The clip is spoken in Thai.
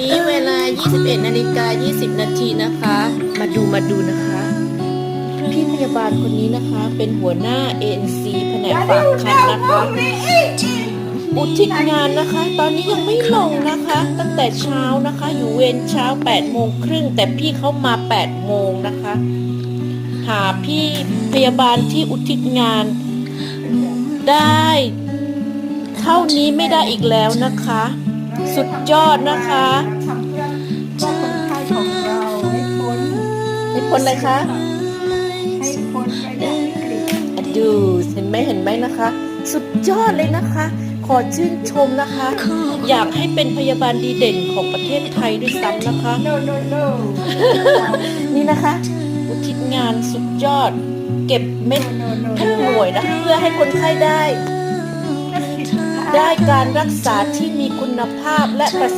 นี้เวลา 21นาฬิกา20 นาทีนะคะ มาดูมาดูนะคะ พี่พยาบาลคนนี้นะคะ เป็นหัวหน้า ANC แผนกฝากคันนะคะ อุทิศงานนะคะ ตอนนี้ยังไม่ลงนะคะ ตั้งแต่เช้านะคะ อยู่เวรเช้า8โมงครึ่ง แต่พี่เขามา8โมงนะคะ หาพี่พยาบาลที่อุทิศงานได้ เท่านี้ไม่ได้อีกแล้วนะคะ สุดยอดนะคะทำเพื่อว่าคนไข้ของเราให้พ้นมีคนอะไรคะให้พ้นไปจากวิกฤตดูเห็นไหมเห็นไหมนะคะ สุดยอดเลยนะคะ ขอชื่นชมนะคะ อยากให้เป็นพยาบาลดีเด่นของประเทศไทยด้วยซ้ำนะคะโนโนโนนี่นะคะอุทิศงานสุดยอด เก็บเม็ดโนโนทุกหน่วยนะเพื่อให้คนไข้ได้ ได้การรักษาที่มีคุณภาพและประสิทธิ